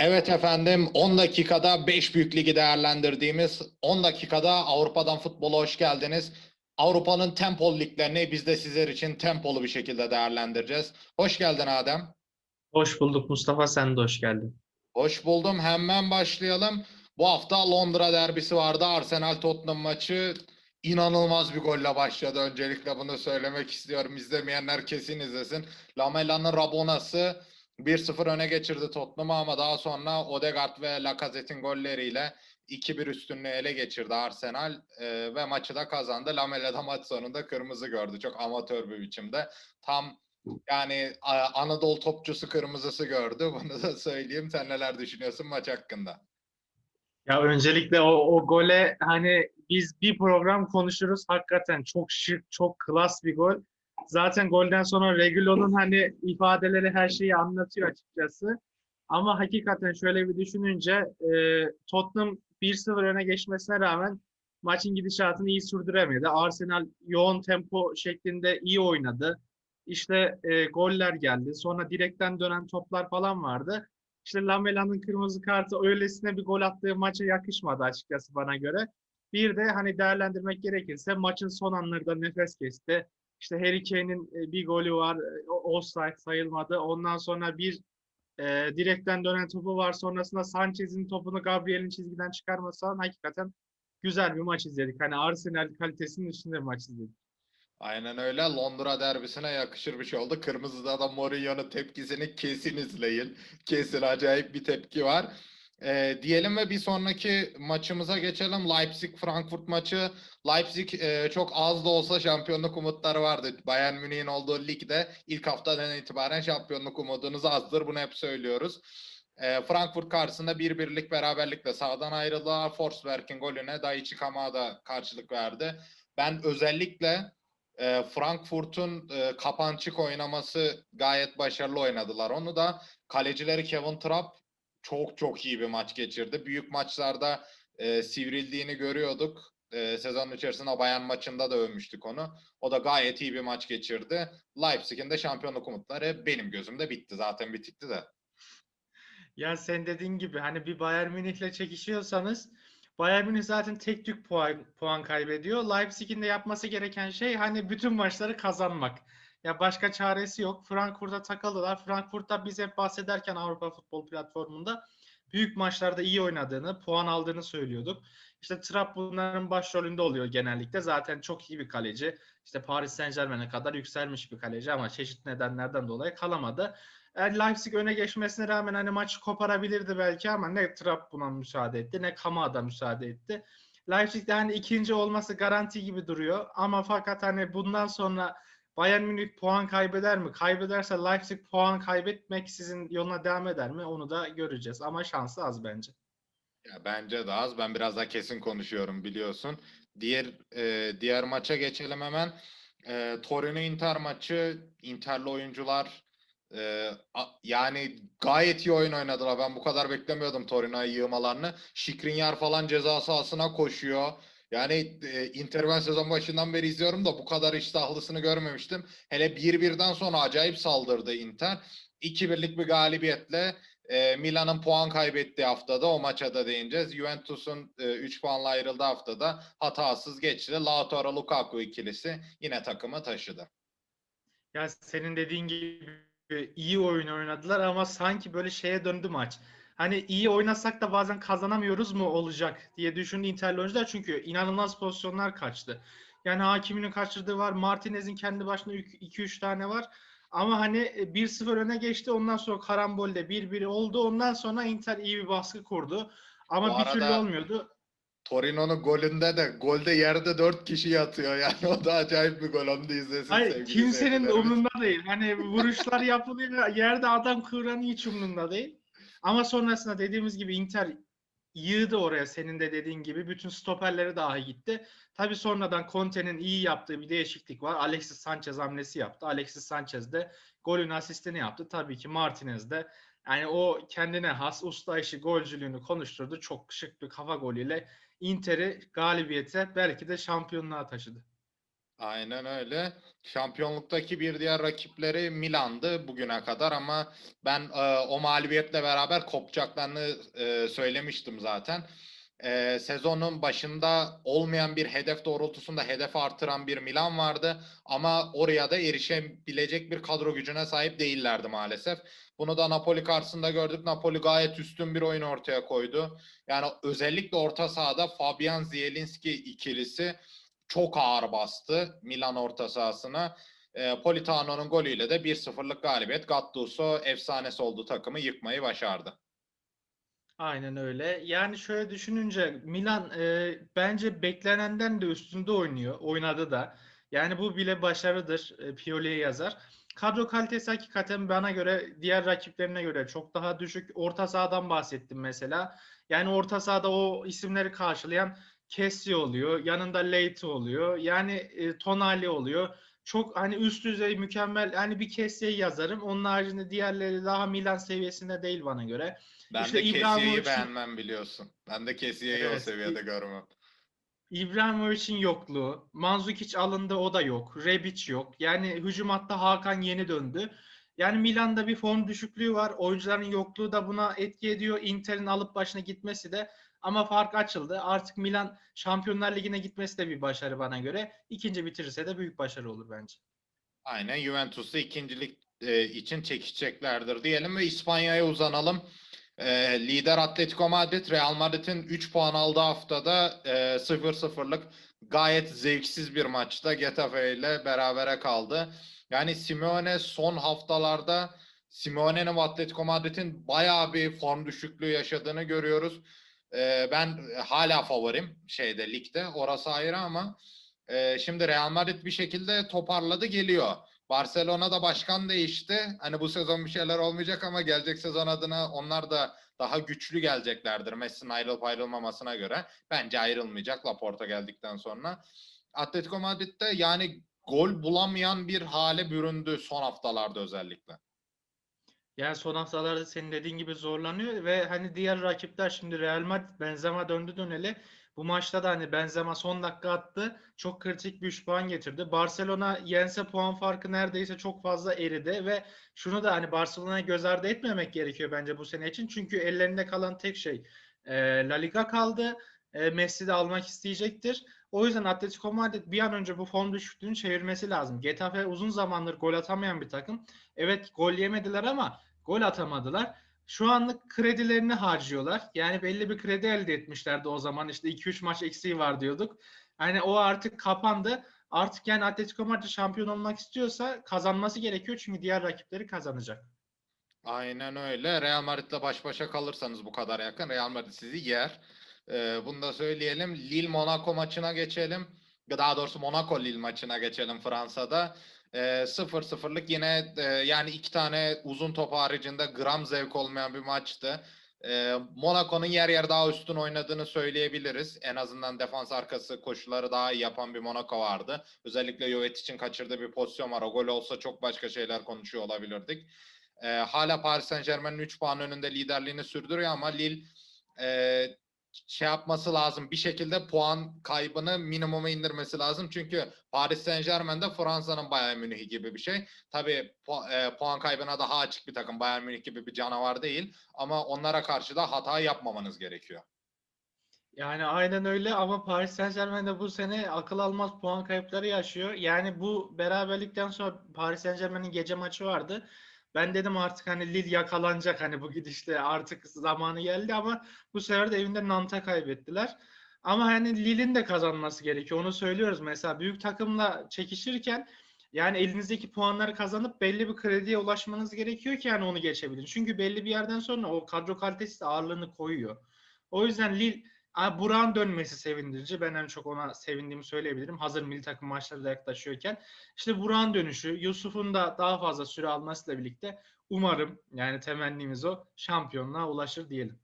Evet efendim 10 dakikada 5 büyük ligi değerlendirdiğimiz 10 dakikada Avrupa'dan futbola hoş geldiniz. Avrupa'nın tempolu liglerini biz de sizler için tempolu bir şekilde değerlendireceğiz. Hoş geldin Adem. Hoş bulduk Mustafa, sen de hoş geldin. Hoş buldum. Hemen başlayalım. Bu hafta Londra derbisi vardı. Arsenal Tottenham maçı inanılmaz bir golle başladı. Öncelikle bunu söylemek istiyorum. İzlemeyenler kesin izlesin. Lamela'nın Rabonası 1-0 öne geçirdi Tottenham'ı ama daha sonra Odegaard ve Lacazette'in golleriyle 2-1 üstünlüğü ele geçirdi Arsenal Ee, ve maçı da kazandı. Lamela da maç sonunda kırmızı gördü. Çok amatör bir biçimde. Tam yani Anadolu topçusu kırmızısı gördü. Bunu da söyleyeyim. Sen neler düşünüyorsun maç hakkında? Ya öncelikle o, o gole hani biz bir program konuşuruz. Hakikaten çok şık, çok klas bir gol. Zaten golden sonra Regulo'nun hani ifadeleri her şeyi anlatıyor açıkçası. Ama hakikaten şöyle bir düşününce e, Tottenham 1-0 öne geçmesine rağmen maçın gidişatını iyi sürdüremedi. Arsenal yoğun tempo şeklinde iyi oynadı. İşte e, goller geldi. Sonra direkten dönen toplar falan vardı. İşte Lamela'nın kırmızı kartı öylesine bir gol attığı maça yakışmadı açıkçası bana göre. Bir de hani değerlendirmek gerekirse maçın son anlarında nefes kesti. İşte Harry Kane'in e, bir golü var, e, offside sayılmadı. Ondan sonra bir e, direkten dönen topu var. Sonrasında Sanchez'in topunu Gabriel'in çizgiden çıkarması falan hakikaten güzel bir maç izledik. Hani Arsenal kalitesinin üstünde bir maç izledik. Aynen öyle. Londra derbisine yakışır bir şey oldu. Kırmızıda da Mourinho'nun tepkisini kesin izleyin. Kesin acayip bir tepki var. Ee, diyelim ve bir sonraki maçımıza geçelim. Leipzig-Frankfurt maçı. Leipzig e, çok az da olsa şampiyonluk umutları vardı. Bayern Münih'in olduğu ligde ilk haftadan itibaren şampiyonluk umudunuz azdır. Bunu hep söylüyoruz. E, Frankfurt karşısında bir birlik beraberlikle sağdan ayrıldılar. Forsberg'in golüne Daichi Kamada karşılık verdi. Ben özellikle e, Frankfurt'un e, kapançık oynaması gayet başarılı oynadılar. Onu da kalecileri Kevin Trapp çok çok iyi bir maç geçirdi. Büyük maçlarda e, sivrildiğini görüyorduk. E, sezonun içerisinde Bayern maçında da övmüştük onu. O da gayet iyi bir maç geçirdi. Leipzig'in de şampiyonluk umutları benim gözümde bitti. Zaten bitikti de. Ya sen dediğin gibi hani bir Bayern Münih'le çekişiyorsanız Bayern Münih zaten tek tük puan, puan kaybediyor. Leipzig'in de yapması gereken şey hani bütün maçları kazanmak. Ya başka çaresi yok. Frankfurt'a takıldılar. Frankfurt'ta biz hep bahsederken Avrupa Futbol Platformu'nda büyük maçlarda iyi oynadığını, puan aldığını söylüyorduk. İşte Trapp bunların başrolünde oluyor genellikle. Zaten çok iyi bir kaleci. İşte Paris Saint-Germain'e kadar yükselmiş bir kaleci ama çeşitli nedenlerden dolayı kalamadı. Yani Leipzig öne geçmesine rağmen hani maçı koparabilirdi belki ama ne Trapp buna müsaade etti ne Kamada müsaade etti. Leipzig'de hani ikinci olması garanti gibi duruyor ama fakat hani bundan sonra Bayern Münih puan kaybeder mi? Kaybederse Leipzig puan kaybetmek sizin yoluna devam eder mi? Onu da göreceğiz ama şansı az bence. Ya bence de az. Ben biraz daha kesin konuşuyorum biliyorsun. Diğer e, diğer maça geçelim hemen. E, Torino Inter maçı. Interli oyuncular e, a- yani gayet iyi oyun oynadılar. Ben bu kadar beklemiyordum Torino'ya yığmalarını. Skriniar falan ceza sahasına koşuyor. Yani e, Inter sezon başından beri izliyorum da bu kadar iştahlısını görmemiştim. Hele 1-1'den sonra acayip saldırdı Inter. 2-1'lik bir galibiyetle e, Milan'ın puan kaybettiği haftada o maça da değineceğiz. Juventus'un 3 puanla ayrıldığı haftada hatasız geçti. Lautaro Lukaku ikilisi yine takımı taşıdı. Ya senin dediğin gibi iyi oyun oynadılar ama sanki böyle şeye döndü maç. Hani iyi oynasak da bazen kazanamıyoruz mu olacak diye düşündü Inter'li oyuncular çünkü inanılmaz pozisyonlar kaçtı. Yani Hakimi'nin kaçırdığı var, Martinez'in kendi başına 2-3 tane var. Ama hani 1-0 öne geçti. Ondan sonra karambolde 1-1 oldu. Ondan sonra Inter iyi bir baskı kurdu. Ama Bu bir türlü olmuyordu. Torino'nun golünde de golde yerde 4 kişi yatıyor yani o da acayip bir gol onu da izlesin Hayır, kimsenin umrunda değil. Hani vuruşlar yapılıyor, yerde adam kıvranı hiç umrunda değil. Ama sonrasında dediğimiz gibi Inter yığdı oraya senin de dediğin gibi. Bütün stoperleri dahi gitti. Tabii sonradan Conte'nin iyi yaptığı bir değişiklik var. Alexis Sanchez hamlesi yaptı. Alexis Sanchez de golün asistini yaptı. Tabii ki Martinez de yani o kendine has usta işi golcülüğünü konuşturdu. Çok şık bir kafa golüyle Inter'i galibiyete belki de şampiyonluğa taşıdı. Aynen öyle. Şampiyonluktaki bir diğer rakipleri Milan'dı bugüne kadar ama ben e, o mağlubiyetle beraber kopacaklarını e, söylemiştim zaten. E, sezonun başında olmayan bir hedef doğrultusunda hedef artıran bir Milan vardı ama oraya da erişebilecek bir kadro gücüne sahip değillerdi maalesef. Bunu da Napoli karşısında gördük. Napoli gayet üstün bir oyun ortaya koydu. Yani özellikle orta sahada Fabian Zielinski ikilisi çok ağır bastı Milan orta sahasına. E, Politano'nun golüyle de 1-0'lık galibiyet Gattuso efsanesi oldu takımı yıkmayı başardı. Aynen öyle. Yani şöyle düşününce Milan e, bence beklenenden de üstünde oynuyor. Oynadı da. Yani bu bile başarıdır. E, Pioli'ye yazar. Kadro kalitesi hakikaten bana göre diğer rakiplerine göre çok daha düşük. Orta sahadan bahsettim mesela. Yani orta sahada o isimleri karşılayan Kessie oluyor. Yanında Leite oluyor. Yani e, Tonali oluyor. Çok hani üst düzey mükemmel. Hani bir Kessie'yi yazarım. Onun haricinde diğerleri daha Milan seviyesinde değil bana göre. Ben İşte de İbrahimovic'in- beğenmem biliyorsun. Ben de Kessiye'yi o Evet, seviyede İ- görmem. İbrahimovic'in yokluğu, Mandzukic alındı o da yok, Rebic yok. Yani hücum hatta Hakan yeni döndü. Yani Milan'da bir form düşüklüğü var. Oyuncuların yokluğu da buna etki ediyor. Inter'in alıp başına gitmesi de ama fark açıldı. Artık Milan Şampiyonlar Ligi'ne gitmesi de bir başarı bana göre. İkinci bitirirse de büyük başarı olur bence. Aynen Juventus'u ikincilik e, için çekeceklerdir diyelim ve İspanya'ya uzanalım. E, lider Atletico Madrid, Real Madrid'in 3 puan aldığı haftada e, 0-0'lık gayet zevksiz bir maçta Getafe ile berabere kaldı. Yani Simeone son haftalarda Simeone'nin Atletico Madrid'in bayağı bir form düşüklüğü yaşadığını görüyoruz. E, ben hala favorim şeyde ligde orası ayrı ama e, şimdi Real Madrid bir şekilde toparladı geliyor. Barcelona'da başkan değişti. Hani bu sezon bir şeyler olmayacak ama gelecek sezon adına onlar da daha güçlü geleceklerdir. Messi'nin ayrılıp ayrılmamasına göre. Bence ayrılmayacak Laporta geldikten sonra. Atletico Madrid'de yani gol bulamayan bir hale büründü son haftalarda özellikle. Yani son haftalarda senin dediğin gibi zorlanıyor ve hani diğer rakipler şimdi Real Madrid Benzema döndü döneli. Bu maçta da hani Benzema son dakika attı. Çok kritik bir 3 puan getirdi. Barcelona yense puan farkı neredeyse çok fazla eridi ve şunu da hani Barcelona'ya göz ardı etmemek gerekiyor bence bu sene için. Çünkü ellerinde kalan tek şey e, La Liga kaldı. E, Messi de almak isteyecektir. O yüzden Atletico Madrid bir an önce bu form düşüklüğünü çevirmesi lazım. Getafe uzun zamandır gol atamayan bir takım. Evet gol yemediler ama gol atamadılar. Şu anlık kredilerini harcıyorlar. Yani belli bir kredi elde etmişlerdi o zaman. İşte 2-3 maç eksiği var diyorduk. Yani o artık kapandı. Artık yani Atletico Madrid şampiyon olmak istiyorsa kazanması gerekiyor. Çünkü diğer rakipleri kazanacak. Aynen öyle. Real Madrid'le baş başa kalırsanız bu kadar yakın Real Madrid sizi yer. Ee, bunu da söyleyelim. Lille Monaco maçına geçelim. Daha doğrusu Monaco Lille maçına geçelim Fransa'da. Ee, 0-0'lık yine e, yani iki tane uzun top haricinde gram zevk olmayan bir maçtı. Ee, Monaco'nun yer yer daha üstün oynadığını söyleyebiliriz. En azından defans arkası koşuları daha iyi yapan bir Monaco vardı. Özellikle Jovetic'in kaçırdığı bir pozisyon var. O gol olsa çok başka şeyler konuşuyor olabilirdik. Ee, hala Paris Saint Germain'in 3 puan önünde liderliğini sürdürüyor ama Lille e, şey yapması lazım. Bir şekilde puan kaybını minimuma indirmesi lazım. Çünkü Paris Saint Germain de Fransa'nın Bayern Münih gibi bir şey. Tabii pu- e, puan kaybına daha açık bir takım. Bayern Münih gibi bir canavar değil. Ama onlara karşı da hata yapmamanız gerekiyor. Yani aynen öyle ama Paris Saint-Germain de bu sene akıl almaz puan kayıpları yaşıyor. Yani bu beraberlikten sonra Paris Saint-Germain'in gece maçı vardı. Ben dedim artık hani Lille yakalanacak hani bu gidişle artık zamanı geldi ama bu sefer de evinde Nantes'a kaybettiler. Ama hani Lille'in de kazanması gerekiyor. Onu söylüyoruz. Mesela büyük takımla çekişirken yani elinizdeki puanları kazanıp belli bir krediye ulaşmanız gerekiyor ki yani onu geçebilin. Çünkü belli bir yerden sonra o kadro kalitesi de ağırlığını koyuyor. O yüzden Lille Abi Burak'ın dönmesi sevindirici. Ben en çok ona sevindiğimi söyleyebilirim. Hazır milli takım maçları da yaklaşıyorken. İşte Burak'ın dönüşü, Yusuf'un da daha fazla süre almasıyla birlikte umarım yani temennimiz o şampiyonluğa ulaşır diyelim.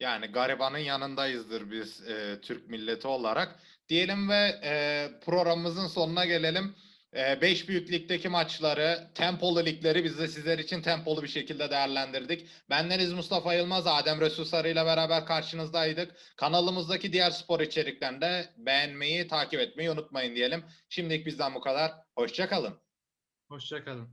Yani garibanın yanındayızdır biz e, Türk milleti olarak. Diyelim ve e, programımızın sonuna gelelim. 5 büyük ligdeki maçları, tempolu ligleri biz de sizler için tempolu bir şekilde değerlendirdik. Bendeniz Mustafa Yılmaz, Adem Resul Sarı ile beraber karşınızdaydık. Kanalımızdaki diğer spor içeriklerini de beğenmeyi, takip etmeyi unutmayın diyelim. Şimdilik bizden bu kadar. Hoşçakalın. Hoşça kalın.